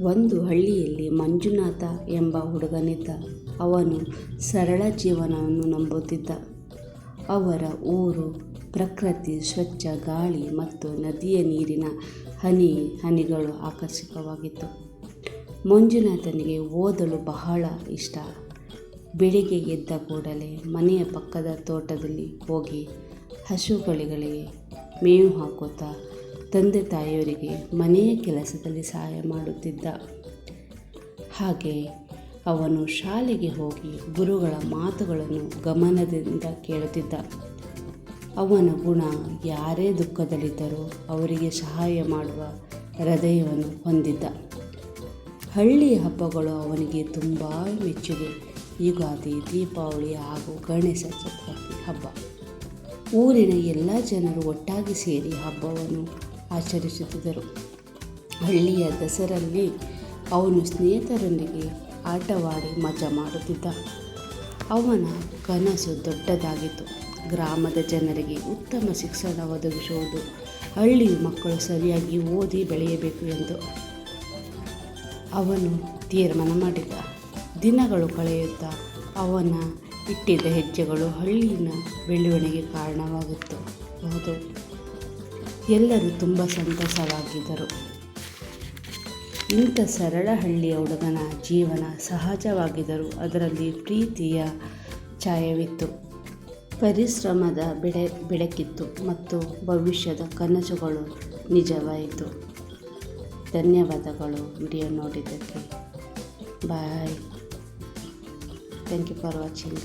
ಒಂದು ಹಳ್ಳಿಯಲ್ಲಿ ಮಂಜುನಾಥ ಎಂಬ ಹುಡುಗನಿದ್ದ ಅವನು ಸರಳ ಜೀವನವನ್ನು ನಂಬುತ್ತಿದ್ದ. ಅವರ ಊರು, ಪ್ರಕೃತಿ ಸ್ವಚ್ಛ, ಗಾಳಿ ಮತ್ತು ನದಿಯ ನೀರಿನ ಹನಿ ಹನಿಗಳು ಆಕರ್ಷಕವಾಗಿತ್ತು. ಮಂಜುನಾಥನಿಗೆ ಓದಲು ಬಹಳ ಇಷ್ಟ. ಬೆಳಿಗ್ಗೆ ಎದ್ದ ಕೂಡಲೇ ಮನೆಯ ಪಕ್ಕದ ತೋಟದಲ್ಲಿ ಹೋಗಿ ಹಸುಗಳಿಗೆ ಮೇವು ಹಾಕುತ್ತಾ ತಂದೆ ತಾಯಿಯವರಿಗೆ ಮನೆಯ ಕೆಲಸದಲ್ಲಿ ಸಹಾಯ ಮಾಡುತ್ತಿದ್ದ ಹಾಗೆ ಅವನು ಶಾಲೆಗೆ ಹೋಗಿ ಗುರುಗಳ ಮಾತುಗಳನ್ನು ಗಮನದಿಂದ ಕೇಳುತ್ತಿದ್ದ. ಅವನ ಗುಣ ಯಾರೇ ದುಃಖದಲ್ಲಿದ್ದರೂ ಅವರಿಗೆ ಸಹಾಯ ಮಾಡುವ ಹೃದಯವನ್ನು ಹೊಂದಿದ್ದ. ಹಳ್ಳಿಯ ಹಬ್ಬಗಳು ಅವನಿಗೆ ತುಂಬ ಮೆಚ್ಚುಗೆ. ಯುಗಾದಿ, ದೀಪಾವಳಿ ಹಾಗೂ ಗಣೇಶ ಚತುರ್ಥಿ ಹಬ್ಬ. ಊರಿನ ಎಲ್ಲ ಜನರು ಒಟ್ಟಾಗಿ ಸೇರಿ ಹಬ್ಬವನ್ನು ಆಚರಿಸುತ್ತಿದ್ದರು. ಹಳ್ಳಿಯ ದಸರಲ್ಲಿ ಅವನು ಸ್ನೇಹಿತರೊಂದಿಗೆ ಆಟವಾಡಿ ಮಜಾ ಮಾಡುತ್ತಿದ್ದ. ಅವನ ಕನಸು ದೊಡ್ಡದಾಗಿತ್ತು. ಗ್ರಾಮದ ಜನರಿಗೆ ಉತ್ತಮ ಶಿಕ್ಷಣ ಒದಗಿಸುವುದು, ಹಳ್ಳಿ ಮಕ್ಕಳು ಸರಿಯಾಗಿ ಓದಿ ಬೆಳೆಯಬೇಕು ಎಂದು ಅವನು ತೀರ್ಮಾನ ಮಾಡಿದ ದಿನಗಳು ಕಳೆಯುತ್ತಾ ಅವನ ಇಟ್ಟಿದ್ದ ಹೆಜ್ಜೆಗಳು ಹಳ್ಳಿಯ ಬೆಳವಣಿಗೆ ಕಾರಣವಾಗಿತ್ತು ಹೌದು ಎಲ್ಲರೂ ತುಂಬ ಸಂತಸವಾಗಿದ್ದರು ಇಂಥ ಸರಳ ಹಳ್ಳಿಯ ಹುಡುಗನ ಜೀವನ ಸಹಜವಾಗಿದ್ದರೂ ಅದರಲ್ಲಿ ಪ್ರೀತಿಯ ಛಾಯವಿತ್ತು. ಪರಿಶ್ರಮದ ಬೆಳೆ ಬೆಳಕಿತ್ತು ಮತ್ತು ಭವಿಷ್ಯದ ಕನಸುಗಳು ನಿಜವಾಯಿತು. ಧನ್ಯವಾದಗಳು ವಿಡಿಯೋ ನೋಡಿದ್ದಕ್ಕೆ. Bye. Thank you for watching